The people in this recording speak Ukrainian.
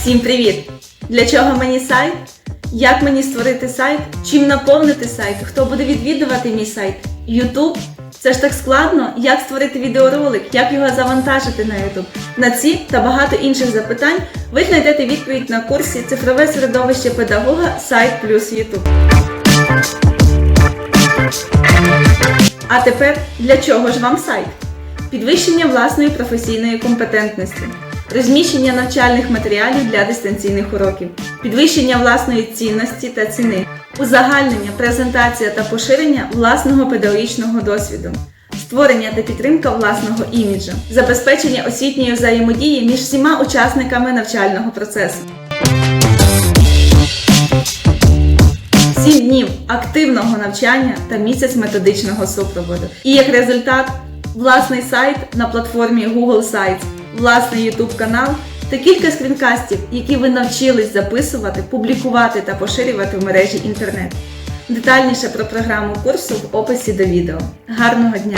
Всім привіт! Для чого мені сайт? Як мені створити сайт? Чим наповнити сайт? Хто буде відвідувати мій сайт? YouTube? Це ж так складно, як створити відеоролик, як його завантажити на YouTube. На ці та багато інших запитань ви знайдете відповідь на курсі Цифрове середовище педагога Сайт плюс YouTube. А тепер для чого ж вам сайт? Підвищення власної професійної компетентності, розміщення навчальних матеріалів для дистанційних уроків, підвищення власної цінності та ціни, узагальнення, презентація та поширення власного педагогічного досвіду, створення та підтримка власного іміджу, забезпечення освітньої взаємодії між всіма учасниками навчального процесу. Сім днів активного навчання та місяць методичного супроводу. І як результат, власний сайт на платформі Google Sites, власний YouTube канал та кілька скрінкастів, які ви навчились записувати, публікувати та поширювати в мережі інтернет. Детальніше про програму курсу в описі до відео. Гарного дня!